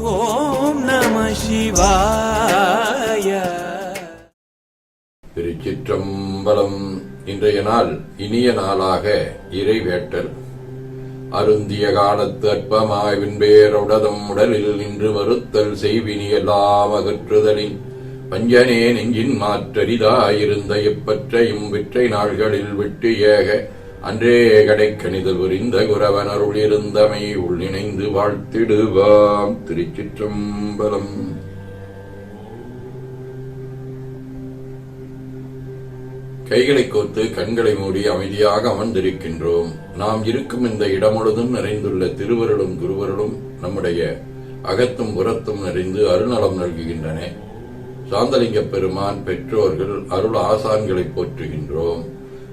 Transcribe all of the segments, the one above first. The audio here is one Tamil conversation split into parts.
ஓம் நம சிவாய. திருச்சிற்றம்பலம். இன்றைய நாள் இனிய நாளாக இறைவேட்டல் அருந்திய காலத்து அற்பமாவின்பேருடதம் உடலில் நின்று வருத்தல் செய்வினியெல்லாம் அகற்றுதலின் பஞ்சனே நெஞ்சின் மாற்றரிதாயிருந்த எப்பற்றையும் விற்றை நாள்களில் விட்டு ஏக அன்றே கடைக்கணிதல் புரிந்த குரவன் அருள் இருந்தமை உள்ளிணைந்து வாழ்த்திடுவாம் திருச்சிற்றம்பலம். கைகளை கோத்து கண்களை மூடி அமைதியாக அமர்ந்திருக்கின்றோம். நாம் இருக்கும் இந்த இடம் முழுதும் நிறைந்துள்ள திருவருளும் குருவருளும் நம்முடைய அகத்தும் புறத்தும் நிறைந்து அருணலம் நல்குகின்றன. சாந்தலிங்க பெருமான் பெற்றோர்கள் அருள் ஆசான்களை போற்றுகின்றோம்.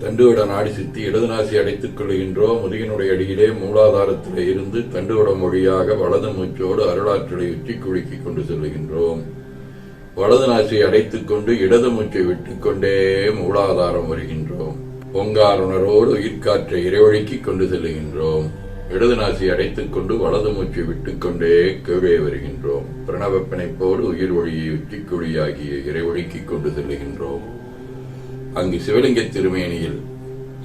தண்டுவட நாடி சித்தி இடதுநாசி அடைத்துக் கொள்கின்றோ முதுகினுடைய அடியிலே மூலாதாரத்திலே இருந்து தண்டுவட மொழியாக வலது மூச்சோடு அருளாற்றலை உச்சி குழுக்கிக் கொண்டு செல்லுகின்றோம். வலது நாசியை அடைத்துக் கொண்டு இடது மூச்சை விட்டுக்கொண்டே மூலாதாரம் வருகின்றோம். பொங்காருணரோடு உயிர்காற்றை இறைவழிக்கிக் கொண்டு செல்லுகின்றோம். இடது நாசி அடைத்துக் கொண்டு வலது மூச்சை விட்டுக்கொண்டே கீழே வருகின்றோம். பிரணவ பிணைப்போடு உயிர் ஒளியை உச்சிக்குழியாகிய இறைவழிக்கிக் கொண்டு செல்லுகின்றோம். அங்கு சிவலிங்க திருமேனியில்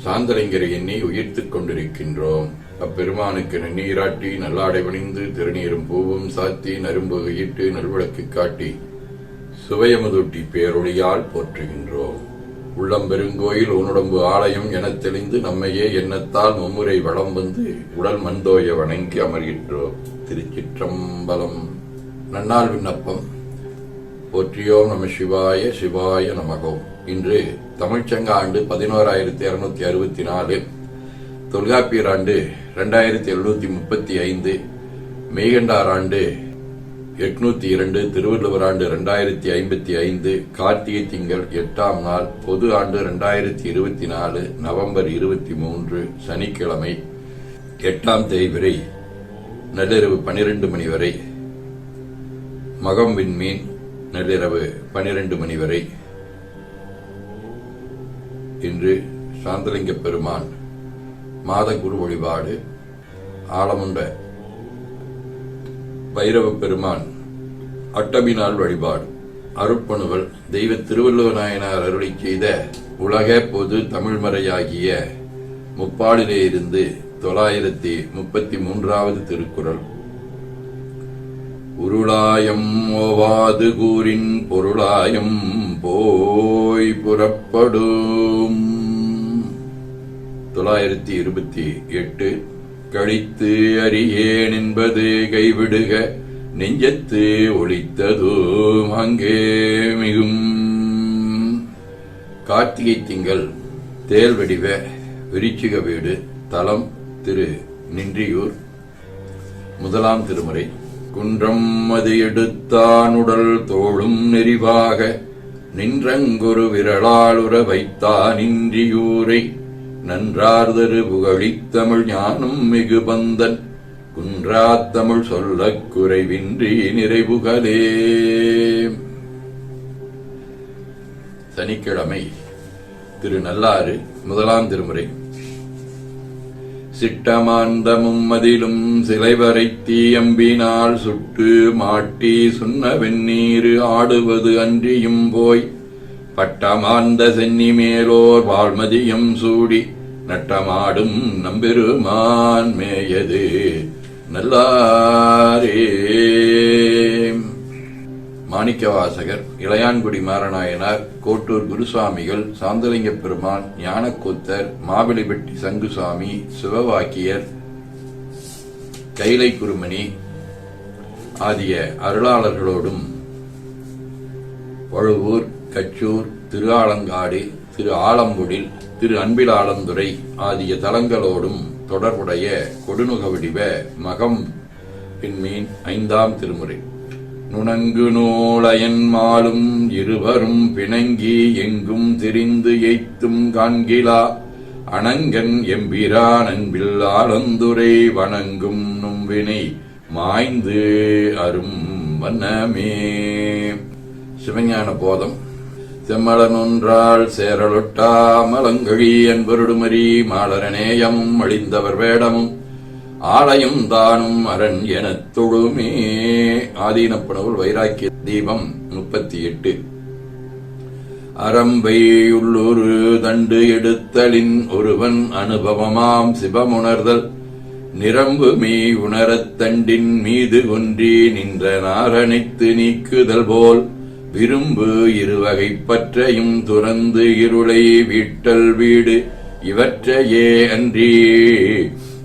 சாந்தலிங்கரை எண்ணி உயிர்த்துக் கொண்டிருக்கின்றோம். அப்பெருமானுக்கு நன்னீராட்டி நல்லாடை பணிந்து திருநீரும் பூவும் சாத்தி நரும்பு ஈட்டு நல்விளக்கு காட்டி சுவையமுதூட்டி பேரொழியால் போற்றுகின்றோம். உள்ளம் பெருங்கோயில் உன்னுடம்பு ஆலயம் எனத் தெளிந்து நம்மையே எண்ணத்தால் மும்முறை வளம் வந்து உடல் மண்தோய வணங்கி அமர்கின்றோம். திருச்சிற்றம்பலம். நன்னால் விண்ணப்பம். போற்றியோம் நம சிவாய சிவாய நமகோம் இன்று தமிழ்ச்சங்க ஆண்டு பதினோராயிரத்தி இருநூத்தி அறுபத்தி நாலு. தொல்காப்பியர் ஆண்டு ரெண்டாயிரத்தி எழுநூத்தி முப்பத்தி ஐந்து. மெய்கண்டார் ஆண்டு எட்நூத்தி இரண்டு. திருவள்ளுவர் ஆண்டு ரெண்டாயிரத்தி ஐம்பத்தி ஐந்து. கார்த்திகை திங்கள் எட்டாம் நாள் பொது ஆண்டு ரெண்டாயிரத்தி இருபத்தி நாலு நவம்பர் இருபத்தி மூன்று சனிக்கிழமை எட்டாம் தேய்விரை நள்ளிரவு பனிரெண்டு மணி வரை மகம் விண்மீன் நள்ளிரவு பனிரெண்டு மணி வரை. இன்று சாந்தலிங்க பெருமான் மாதகுரு வழிபாடு ஆலமுண்ட பைரவ பெருமான் அட்டமி நாள் வழிபாடு. அருட்பணுவல் தெய்வ திருவள்ளுவ நாயனார் அருளை செய்த உலக பொது தமிழ்மறையாகிய முப்பாடிலே இருந்து தொள்ளாயிரத்தி முப்பத்தி மூன்றாவது திருக்குறள். உருளாயம் ஓவாது கூறின் பொருளாயம் போய் புறப்படும். தொள்ளாயிரத்தி இருபத்தி எட்டு கழித்து அறியேன் என்பது கைவிடுக நெஞ்சத்து ஒழித்ததும் அங்கே மிகும். கார்த்திகை திங்கள் தேல் வடிவ விருச்சிக வீடு தலம் திரு நின்றியூர் முதலாம் திருமுறை. குன்றம் அது எடுத்தானுடல் தோளும் நெறிவாக நின்றங்குரு விரலால் உற வைத்தான் இன்றியூரை நன்றார்தரு புகழித்தமிழ் ஞானம் மிகு பந்தன் குன்றாத்தமிழ் சொல்லக் குறைவின்றி நிறைவுகளே. சனிக்கிழமை திரு நல்லாறு முதலாம் திருமுறை. சிட்டமாந்தமும் மதிலும் சிலைவரை தீயம்பினால் சுட்டு மாட்டி சுண்ண வெந்நீரு ஆடுவது அன்றியும் போய். பட்டமார்ந்த சென்னி மேலோர் வால்மதியம் சூடி நட்டமாடும் நம்பெருமான் மேயது நல்லாரே. மாணிக்கவாசகர் இளையான்குடி மாரநாயனார் கோட்டூர் குருசாமிகள் சாந்தலிங்க பெருமான் ஞானக்கூத்தர் மாவிலிபெட்டி சங்குசாமி சிவவாக்கியர் கைலை குருமணி ஆகிய அருளாளர்களோடும் பழுவூர் கச்சூர் திரு ஆலங்காடு திரு ஆலம்புடில் திரு அன்பிலாளந்துறை ஆகிய தலங்களோடும் தொடர்புடைய கொடுநுக வடிவ மகம் பின்மீன் ஐந்தாம் திருமுறை. நுணங்கு நூலையன் மாலும் இருவரும் பிணங்கி எங்கும் திரிந்து எய்த்தும் காண்கிலா. அணங்கன் எம்பிரான் அன்பில் ஆலந்துரை வணங்கும் நும்பினை மாய்ந்து அரும் வண்ணமே. சிவஞான போதம். செம்மலனொன்றாள் சேரலொட்டா மலங்கழி என்பருடுமரி மாலரநேயமும் அழிந்தவர் வேடமும். ஆலயம் தானும் அரண் எனத் தொழுமே. ஆதீனப்புணவுள் வைராக்கிய தீபம் முப்பத்தி எட்டு அரம்பை உள்ளொரு தண்டு எடுத்தலின் ஒருவன் அனுபவமாம் சிவமுணர்தல். நிரம்பு மீ உணரத் தண்டின் மீது ஒன்றி நின்ற நாரணைத்து நீக்குதல் போல். விரும்பு இருவகை பற்றையும் துறந்து இருளை வீட்டல் வீடு இவற்றையே அன்றி.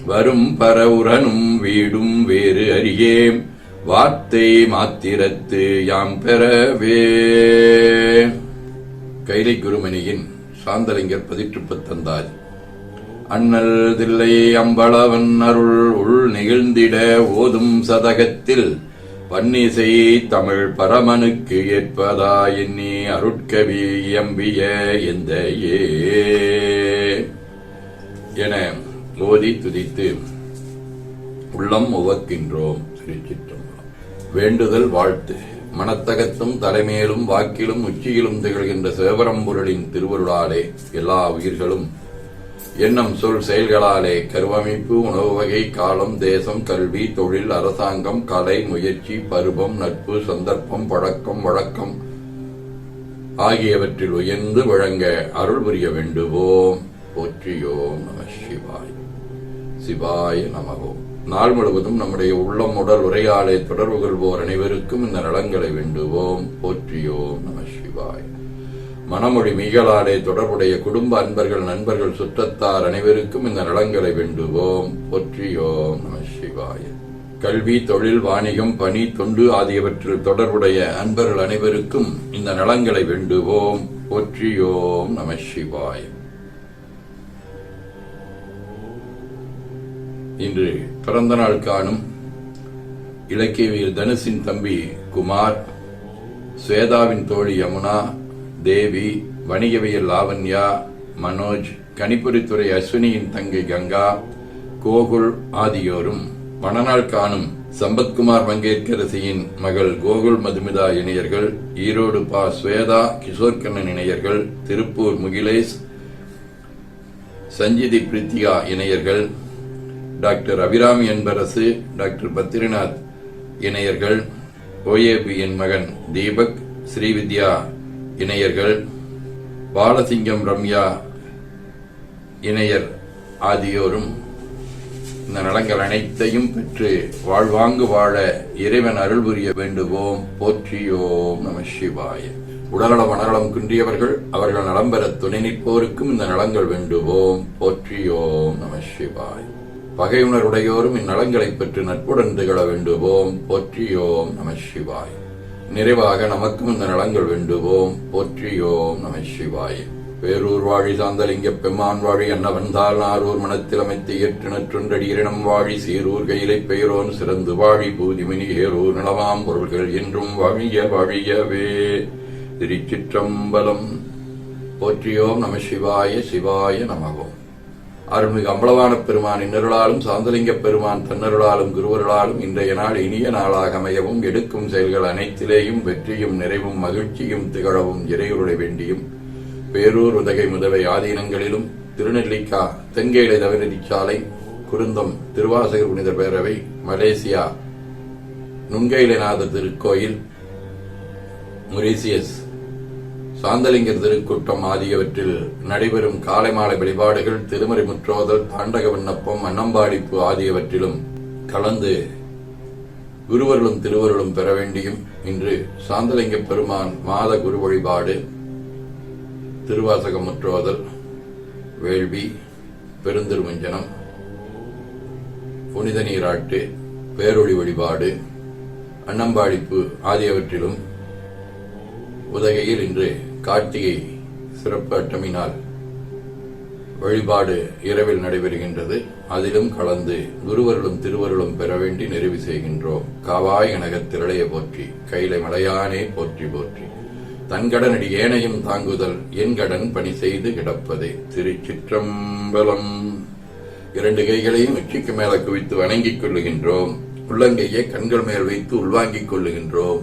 வரும் பரவுரனும் வீடும் வேறு அறியேம் வார்த்தை மாத்திரத்து யாம் பெறவே. கைலை குருமணியின் சாந்தலிங்கர் பதிற்றுப்பத்தந்தாய். அண்ணல் தில்லை அம்பளவன் அருள் உள் நிகழ்ந்திட ஓதும் சதகத்தில். பன்னிசை தமிழ் பரமனுக்கு ஏற்பதா எண்ணி அருட்கவி எம்பிய எந்த ஏ. என ஓதி துதித்து உள்ளம் உவக்கின்றோம் திருச்சிற்றம்பலம். வேண்டுதல் வாழ்த்து. மனத்தகத்தும் தலைமையிலும் வாக்கிலும் உச்சியிலும் திகழ்கின்ற சிவபரம்பொருளின் திருவருளாலே எல்லா உயிர்களும் எண்ணம் சொல் செயல்களாலே கருவமைப்பு உணவு வகை காலம் தேசம் கல்வி தொழில் அரசாங்கம் கலை முயற்சி பருவம் நட்பு சந்தர்ப்பம் பழக்கம் வழக்கம் ஆகியவற்றில் உயர்ந்து வழங்க அருள் புரிய வேண்டுவோம். போற்றியோம் நம சிவாய். சிவாய நமகோம் நாள் முழுவதும் நம்முடைய உள்ளம் உடல் உரையாடை தொடர்பு கொள்வோர் அனைவருக்கும் இந்த நலங்களை வேண்டுவோம். போற்றியோம் நம சிவாய். மனமொழி மீகலாடை தொடர்புடைய குடும்ப அன்பர்கள் நண்பர்கள் சுற்றத்தார் அனைவருக்கும் இந்த நலங்களை வேண்டுவோம். போற்றியோம் நம சிவாய. கல்வி தொழில் வாணிகம் பணி தொண்டு ஆகியவற்றில் தொடர்புடைய அன்பர்கள் அனைவருக்கும் இந்த நலங்களை வேண்டுவோம். போற்றியோம் நம சிவாயம் இன்று பிறந்த நாள் காணும் இலக்கியவியல் தனுஷின் தம்பி குமார் ஸ்வேதாவின் தோழி யமுனா தேவி வணிகவியல் லாவண்யா மனோஜ் கணிப்பொறித்துறை அஸ்வினியின் தங்கை கங்கா கோகுல் ஆகியோரும் மணநாள் காணும் சம்பத்குமார் மங்கேற்கரசியின் மகள் கோகுல் மதுமிதா இணையர்கள் ஈரோடு பா ஸ்வேதா கிஷோர்கண்ணன் இணையர்கள் திருப்பூர் முகிலேஷ் சஞ்சிதி பிரித்திகா இணையர்கள் டாக்டர் அபிராமி அன்பரசு டாக்டர் பத்ரிநாத் இணையர்கள் ஓஏபியின் மகன் தீபக் ஸ்ரீவித்யா இணையர்கள் பாலசிங்கம் ரம்யா இணையர் ஆகியோரும் இந்த நலங்கள் அனைத்தையும் பெற்று வாழ்வாங்கு வாழ இறைவன் அருள் புரிய வேண்டுவோம். போற்றியோம் நம சிவாய. உடல்நலம் மனநலம் குன்றியவர்கள் அவர்கள் நலம் பெற துணை நிற்போருக்கும் இந்த நலங்கள் வேண்டுவோம். போற்றியோம் நம சிவாய். பகையுணருடையோரும் இந்நலங்களை பெற்று நட்புடன் திகழ வேண்டுவோம். போற்றியோம் நம சிவாய். நிறைவாக நமக்கும் இந்த நலங்கள் வேண்டுவோம். போற்றியோம் நம சிவாய். வேறூர் வாழி சாந்தலிங்க பெம்மான் வாழி அன்னவந்தால் நாரூர் மனத்தில் அமைத்து ஏற்று நற்றொன்றடியிடம் வாழி சீரூர் கையிலை பெயரோன் சிறந்து வாழி பூதிமினி ஏரூர் நலவாம் பொருள்கள் என்றும் வழிய வழியவே. திருச்சிற்றம்பலம். போற்றியோம் நம சிவாய சிவாய நமவோம். அருள்மிகு அம்பலவான பெருமான் இன்னருளாலும் சாந்தலிங்க பெருமான் தன்னருளாலும் குருவருளாலும் இன்றைய நாள் இனிய நாளாக அமையவும் எடுக்கும் செயல்கள் அனைத்திலேயும் வெற்றியும் நிறைவும் மகிழ்ச்சியும் திகழவும் இறையுருளை வேண்டியும். பேரூர் உதகை முதவை ஆதீனங்களிலும் திருநெல்லிக்கா தெங்கேலை தவநெறிச்சாலை குருந்தம் திருவாசகர் புனித பேரவை மலேசியா நுண்கைலநாத திருக்கோயில் மொரீசியஸ் சாந்தலிங்கர் திருக்கூட்டம் ஆகியவற்றில் நடைபெறும் காலை மாலை வழிபாடுகள் திருமறை முற்றோதல் தாண்டக விண்ணப்பம் அன்னம்பாடிப்பு ஆகியவற்றிலும் கலந்து குருவர்களும் திருவருளும் பெற வேண்டியும் இன்று சாந்தலிங்க பெருமான் மாத குரு வழிபாடு திருவாசகம் முற்றோதல் வேள்வி பெருந்திருமஞ்சனம் புனித நீராட்டு பேரொழி வழிபாடு அன்னம்பாடிப்பு ஆகியவற்றிலும் உதகையில் இன்று கார்த்திகை சிறப்பு அட்டமினால் வழிபாடு இரவில் நடைபெறுகின்றது. அதிலும் கலந்து குருவர்களும் திருவருளும் பெற வேண்டி நிறைவு செய்கின்றோம். காவாய் கனகத் திரளைய போற்றி கைலை மலையானே போற்றி போற்றி. தன்கடனடி ஏனையும் தாங்குதல் என் கடன் பணி செய்து கிடப்பதே. திருச்சிற்றம்பலம். இரண்டு கைகளையும் உச்சிக்கு மேல குவித்து வணங்கிக் கொள்ளுகின்றோம். உள்ளங்கையை கண்கள் மேல் வைத்து உள்வாங்கிக் கொள்ளுகின்றோம்.